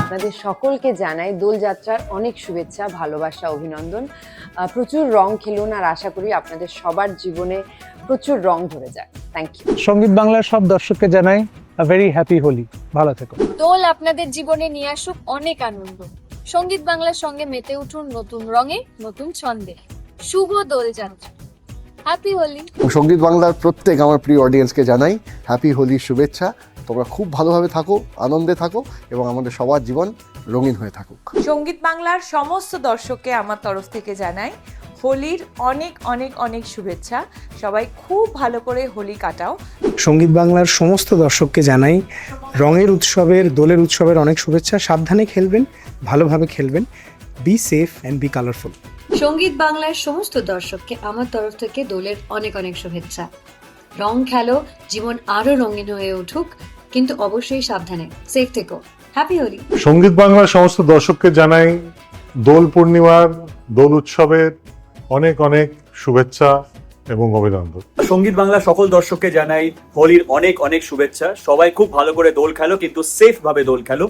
আপনাদের সকলকে জানাই দোলযাত্রার অনেক শুভেচ্ছা ভালোবাসা অভিনন্দন। প্রচুর রং খেলুন আর আশা করি আপনাদের সবার জীবনে প্রচুর রং ধরে যাক। থ্যাংক ইউ সংগীত বাংলার সব দর্শককে জানাই আ ভেরি হ্যাপি হোলি ভালো থেকো। দোল আপনাদের জীবনে নিয়ে আসুক অনেক আনন্দ। সংগীত বাংলার সঙ্গে মেতে উঠুন নতুন রঙে নতুন ছন্দে। শুভ দোল যাত্রা হ্যাপি হোলি সংগীত বাংলার প্রত্যেক আমার প্রিয় অডিয়েন্সকে জানাই হ্যাপি হোলির শুভেচ্ছা। তোমরা খুব ভালোভাবে থাকো আনন্দে থাকো এবং আমাদের সবার জীবন রঙিন হয়ে থাকুক। সংগীত বাংলার সমস্ত দর্শককে আমার তরফ থেকে জানাই হোলির অনেক অনেক অনেক শুভেচ্ছা। সবাই খুব ভালো করে হোলি কাটাও। সংগীত বাংলার সমস্ত দর্শককে জানাই রঙের উৎসবের দোলের উৎসবের অনেক শুভেচ্ছা। সাবধানে খেলবেন ভালোভাবে খেলবেন। Be safe and be colourful Sangeet বাংলার সমস্ত দর্শককে আমার তরফ থেকে দোলের অনেক অনেক শুভেচ্ছা। রং খেলো জীবন আরও রঙিন হয়ে উঠুক। কিন্তু অবশ্যই সাবধানে। সেফ থেকো। হ্যাপি হোলি সংগীত বাংলার সমস্ত দর্শককে জানাই দোল পূর্ণিমার দোল উৎসবের অনেক অনেক শুভেচ্ছা এবং অভিনন্দন। সংগীত বাংলা সকল দর্শককে জানাই হোলির অনেক অনেক শুভেচ্ছা। সবাই খুব ভালো করে দোল খেলো কিন্তু সেফ ভাবে দোল খেলো।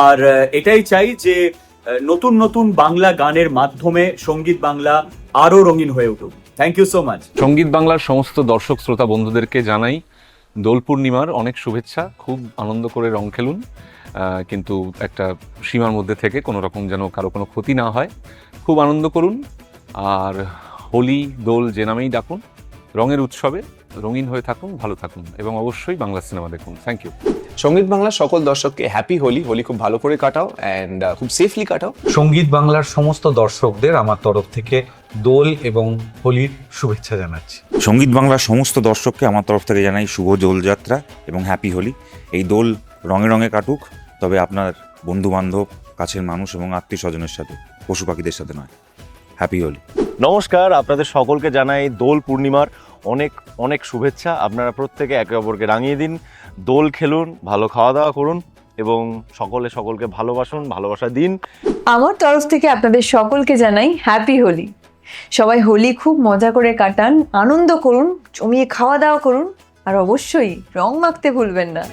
আর এটাই চাই যে নতুন নতুন বাংলা গানের মাধ্যমে সংগীত বাংলা আরও রঙিন হয়ে উঠুক। থ্যাংক ইউ সো মাচ সংগীত বাংলার সমস্ত দর্শক শ্রোতা বন্ধুদেরকে জানাই দোল পূর্ণিমার অনেক শুভেচ্ছা, খুব আনন্দ করে রং খেলুন কিন্তু একটা সীমার মধ্যে থেকে কোনো রকম যেন কারও কোনো ক্ষতি না হয়। খুব আনন্দ করুন, আর হোলি, দোল যে নামেই ডাকুন, রঙের উৎসবে রঙিন হয়ে থাকুন ভালো থাকুন এবং অবশ্যই বাংলা সিনেমা দেখুন। থ্যাংক ইউ সংগীত বাংলার সকল দর্শককে হ্যাপি হোলি। হোলি খুব ভালো করে কাটাও অ্যান্ড খুব সেফলি কাটাও। সংগীত বাংলার সমস্ত দর্শকদের আমার তরফ থেকে দোল এবং হোলির শুভেচ্ছা জানাচ্ছি। সংগীত বাংলার সমস্ত দর্শককে আমার তরফ থেকে জানাই শুভ দোলযাত্রা এবং হ্যাপি হোলি। এই দোল রঙে রঙে কাটুক তবে আপনার বন্ধু বান্ধব কাছের মানুষ এবং আত্মীয় স্বজনের সাথে পশু পাখিদের সাথে নয়। হ্যাপি হোলি নমস্কার, আপনাদের সকলকে জানাই দোল পূর্ণিমার অনেক অনেক শুভেচ্ছা। আপনারা প্রত্যেকে একে অপরকে রাঙিয়ে দিন। দোল খেলুন, ভালো খাওয়া দাওয়া করুন এবং সকলে সকলকে ভালোবাসুন, ভালোবাসা দিন। আমার তরফ থেকে আপনাদের সকলকে জানাই হ্যাপি হোলি সবাই হোলি খুব মজা করে কাটান, আনন্দ করুন, জমিয়ে খাওয়া দাওয়া করুন, আর অবশ্যই রং মাখতে ভুলবেন না।